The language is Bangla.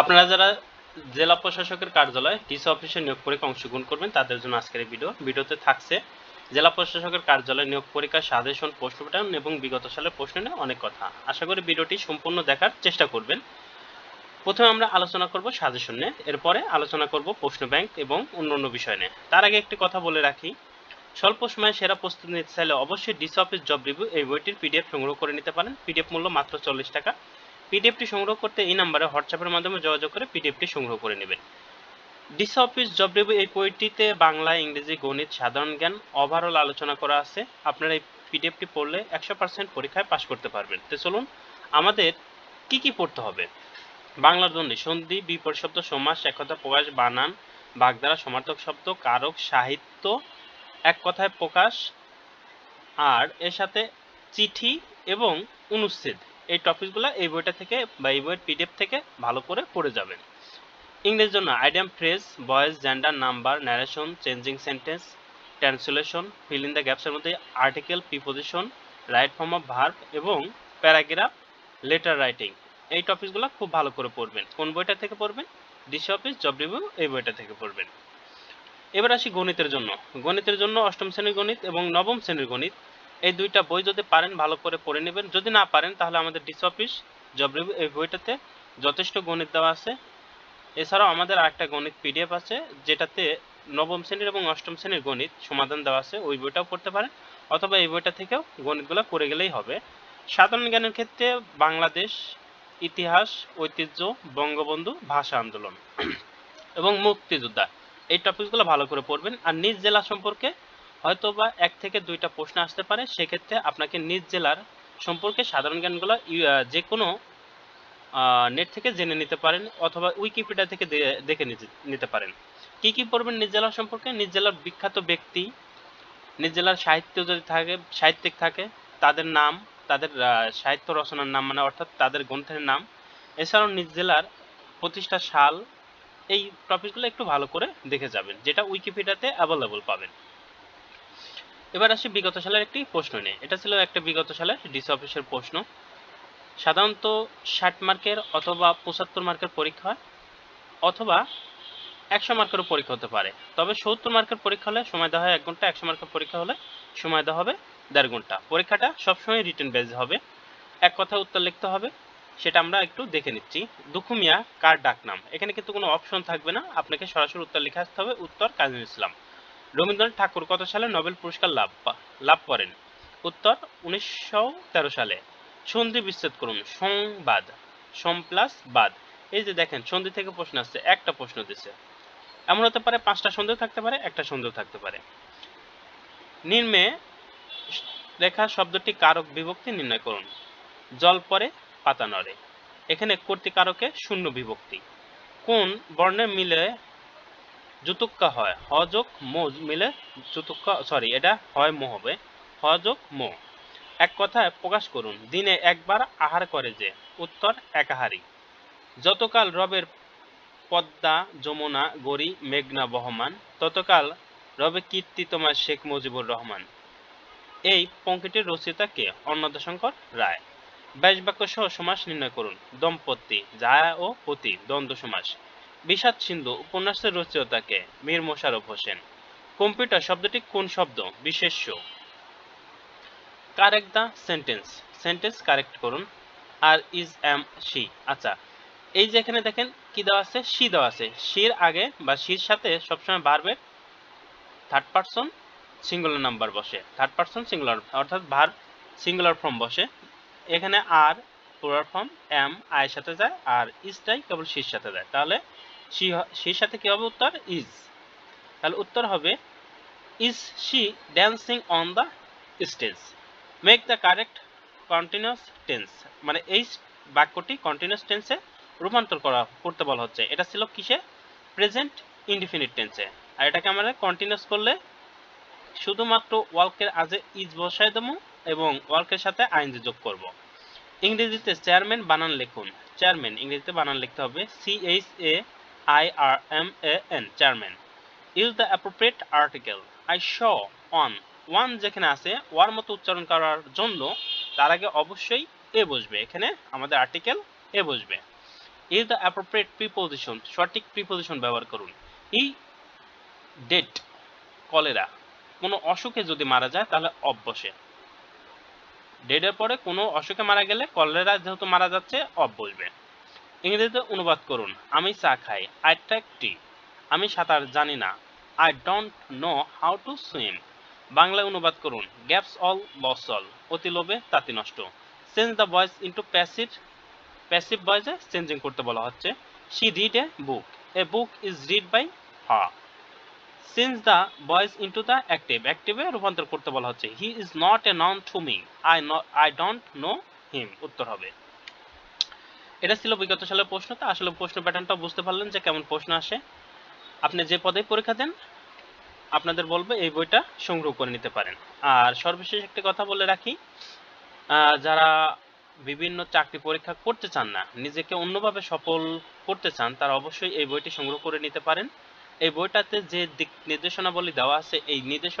আপনারা যারা জেলা প্রশাসকের কার্যালয়, ডিসি অফিসে নিয়োগ পরীক্ষা অংশগ্রহণ করবেন, তাদের জন্য আজকের এই ভিডিও। ভিডিওতে থাকছে, জেলা প্রশাসকের কার্যালয় নিয়োগ পরীক্ষা সাজেশন, প্রশ্ন প্যাটার্ন এবং বিগত সালের প্রশ্ন নিয়ে অনেক কথা। আশা করি ভিডিওটি সম্পূর্ণ দেখার চেষ্টা করবেন। প্রথমে আমরা আলোচনা করব সাজেশন নিয়ে। এরপরে আলোচনা করব প্রশ্ন ব্যাংক এবং অন্যান্য বিষয় নিয়ে। তার আগে একটি কথা বলে রাখি, স্বল্প সময়ে সেরা প্রস্তুতি নিতে চাইলে অবশ্যই ডিসি অফিস জব রিভিউ এই বইটির পিডিএফ সংগ্রহ করে নিতে পারেন। পিডিএফ মূল্য মাত্র চল্লিশ টাকা। পিডিএফটি সংগ্রহ করতে এই নাম্বারে হোয়াটসঅ্যাপের মাধ্যমে যোগাযোগ করে পিডিএফটি সংগ্রহ করে নেবেন। ডিসি অফিস জব রিভিউ এই বইটিতে বাংলা, ইংরেজি, গণিত, সাধারণ জ্ঞান ওভারঅল আলোচনা করা আছে। আপনারা এই পিডিএফটি পড়লে একশো পার্সেন্ট পরীক্ষায় পাশ করতে পারবেন। তো চলুন, আমাদের কি কি পড়তে হবে? বাংলার জন্য সন্ধি, বিপরীত শব্দ, সমাস একতা প্রকাশ, বানান, বাগধারা, সমার্থক শব্দ, কারক, সাহিত্য, এক কথায় প্রকাশ, আর এর সাথে চিঠি এবং অনুচ্ছেদ। এই টপিকগুলো এই বইটা থেকে বা এই বইয়ের পিডিএফ থেকে ভালো করে পড়ে যাবেন। ইংরেজির জন্য idiom phrase, voice, gender, number narration changing sentence translation fill in the গ্যাপসের মধ্যে article preposition right form of verb এবং প্যারাগ্রাফ লেটার রাইটিং এই টপিকগুলো খুব ভালো করে পড়বেন। কোন বইটা থেকে পড়বেন? ডিসি অফিস জব রিভিউ এই বইটা থেকে পড়বেন। এবার আসি গণিতের জন্য। গণিতের জন্য অষ্টম শ্রেণির গণিত এবং নবম শ্রেণির গণিত। এই দুইটা বই যদি পারেন, ভালো করে পড়ে নেবেন। যদি না পারেন, তাহলে আমাদের ডিসি অফিস, জব রিভিউ এই বইটাতে যথেষ্ট গণিত দেওয়া আছে। এছাড়াও আমাদের আরেকটা গণিত পিডিএফ আছে, যেটাতে নবম শ্রেণির এবং অষ্টম শ্রেণির গণিত সমাধান দেওয়া আছে। ওই বইটাও পড়তে পারেন, অথবা এই বইটা থেকেও গণিতগুলো করে গেলেই হবে। সাধারণ জ্ঞানের ক্ষেত্রে বাংলাদেশ, ইতিহাস, ঐতিহ্য, বঙ্গবন্ধু, ভাষা আন্দোলন এবং মুক্তিযোদ্ধা, এই টপিকগুলো ভালো করে পড়বেন। আর নিজ জেলা সম্পর্কে হয়তো বা এক থেকে দুইটা প্রশ্ন আসতে পারে, সেক্ষেত্রে আপনাকে নিজ জেলার সম্পর্কে সাধারণ জ্ঞানগুলো যে কোনো নেট থেকে জেনে নিতে পারেন অথবা উইকিপিডিয়া থেকে দেখে নিতে- পারেন। কি কি পড়বেন নিজ জেলা সম্পর্কে? নিজ জেলার বিখ্যাত ব্যক্তি, নিজ জেলার সাহিত্য যদি থাকে, সাহিত্যিক থাকে, তাদের নাম, তাদের সাহিত্য রচনার নাম মানে অর্থাৎ তাদের গ্রন্থের নাম। এছাড়াও নিজ জেলার প্রতিষ্ঠা সাল, এই টপিকগুলো একটু ভালো করে দেখে যাবেন, যেটা উইকিপিডিয়াতে অ্যাভেলেবল পাবেন। এবার আসি বিগত সালের একটি প্রশ্ন নিয়ে। এটা ছিল একটা বিগত সালের ডিসি অফিসের প্রশ্ন। সাধারণত ষাট মার্কের অথবা পঁচাত্তর মার্কের পরীক্ষা হয়, অথবা একশো মার্কেরও পরীক্ষা হতে পারে। তবে সত্তর মার্কের পরীক্ষা হলে সময় দেওয়া হয় এক ঘণ্টা, একশো মার্কের পরীক্ষা হলে সময় দেওয়া হবে দেড় ঘণ্টা। পরীক্ষাটা সবসময় রিটার্ন বেজ হবে। এক কথায় উত্তর লিখতে হবে, সেটা আমরা একটু দেখে নিচ্ছি। দুখুমিয়া কার ডাকনাম? এখানে কিন্তু কোনো অপশন থাকবে না। আপনাকে সরাসরি উত্তর লিখে আসতে হবে। উত্তর কাজী ইসলাম। রবীন্দ্রনাথ ঠাকুর কত সালে নোবেল পুরস্কার লাভ লাভ করেন? উত্তর, উনিশশো তেরো সালে। সন্ধি বিচ্ছেদ করুন। সংবাদ। সম প্লাস বাদ। এই যে দেখেন, সন্ধি থেকে প্রশ্ন আসছে, একটা প্রশ্ন দিচ্ছে এমন হতে পারে পাঁচটা সন্দেহ থাকতে পারে, একটা সন্দেহ থাকতে পারে। নিম্নে লেখা শব্দটি কারক বিভক্তি নির্ণয় করুন। জল পরে, পাতা নড়ে। এখানে কর্তিকারকে শূন্য বিভক্তি। কোন বর্ণের মিলে জুতুক্কা হয়। হযোগ মো মিলে জুতুক্কা সরি এটা হয় মো হবে। হযোগ মো। এক কথায় প্রকাশ করুন, দিনে একবার আহার করে যে, উত্তর একাহারি। যতকাল রবের পদ্মা, যমুনা, গড়ি, মেঘনা বহমান, ততকাল রবে কীর্তি তোমার শেখ মুজিবুর রহমান। এই পঙ্ক্তিটির রচয়িতা কে? অন্নদাশঙ্কর রায়। ব্যাস বাক্য সহ সমাস নির্ণয় করুন। দম্পতি, জায়া ও পতি, দ্বন্দ্ব সমাস। বিষাদ সিন্ধু উপন্যাসের রচয়িতা কে মীর মোশাররফ হোসেন। কম্পিউটার শব্দটি কোন শব্দ? বিশেষ্য correct the sentence. Sentence correct করুন। Are is am she. আচ্ছা এই যে এখানে দেখেন কি দেওয়া আছে? শি দেওয়া আছে। শির আগে বা শির সাথে সবসময় ভার্বের থার্ড পারসন সিঙ্গুলার নাম্বার বসে। থার্ড পারসন সিঙ্গুলার অর্থাৎ ভার্ব সিঙ্গুলার ফর্ম বসে। এখানে আর প্লুরাল ফর্ম এম আয়ের সাথে যায়। আর ইজটাই কেবল শির সাথে যায়। তাহলে শি শির সাথে কি হবে উত্তর? ইজ। তাহলে উত্তর হবে, is she dancing on the stage make the correct continuous tense মানে এই বাক্যটি কন্টিনিউয়াস টেন্সে রূপান্তর করা, করতে বলা হচ্ছে। এটা ছিল কিসে? প্রেজেন্ট ইনডিফিনিট টেন্সে আর এটাকে আমরা কন্টিনিউয়াস করলে শুধুমাত্র ওয়ার্কের আজে ইজ বসায় দেবো এবং ওয়ার্কের সাথে আইনজি যোগ করব। ইংরেজিতে চেয়ারম্যান বানান লিখুন। চেয়ারম্যান ইংরেজিতে বানান লিখতে হবে। C H A I R M A N chairman use the appropriate article I saw on one যেখানে আছে ওয়ার মতো উচ্চারণ করার জন্য, তার আগে অবশ্যই এ বসবে। এখানে আমাদের আর্টিকেল এ বসবে। ইজ দ্য অ্যাপ্রোপ্রিয়েট প্রিপোজিশন সঠিক প্রিপোজিশন ব্যবহার করুন। ই ডেট কলেরা, কোনো অসুখে যদি মারা যায়, তাহলে অফ বসে ডেডের পরে কোনো অসুখে মারা গেলে, কলেরা যেহেতু মারা যাচ্ছে অফ বসবে ইংরেজিতে অনুবাদ করুন। আমি চা খাই আই ট্যাক টি আমি সাঁতার জানি না। I don't know how to swim বাংলায় অনুবাদ করুন গ্যাপস অল লস অল অতি লোভে তাঁতি নষ্ট। Change the voice into passive passive ভয়েসে changing করতে বলা হচ্ছে। She read a book a book is read by her change the voice into the active অ্যাক্টিভে রূপান্তর করতে বলা হচ্ছে। He is not a known to me I I don't know him উত্তর হবে। এটা ছিল বিগত সালের প্রশ্ন তো আসলে প্রশ্ন প্যাটার্নটা বুঝতে পারলেন যে কেমন প্রশ্ন আসে। আপনি যে পদে পরীক্ষা দেন, আপনাদের বলব এই বইটা সংগ্রহ করে নিতে পারেন। আর সর্বশেষ একটি কথা বলে রাখি যারা বিভিন্ন চাকরি পরীক্ষা করতে চান না, নিজেকে অন্যভাবে সফল করতে চান, তারা অবশ্যই এই বইটি সংগ্রহ করে নিতে পারেন। এই বইটাতে যে দিক নির্দেশনাবলী দেওয়া আছে, এই নির্দেশ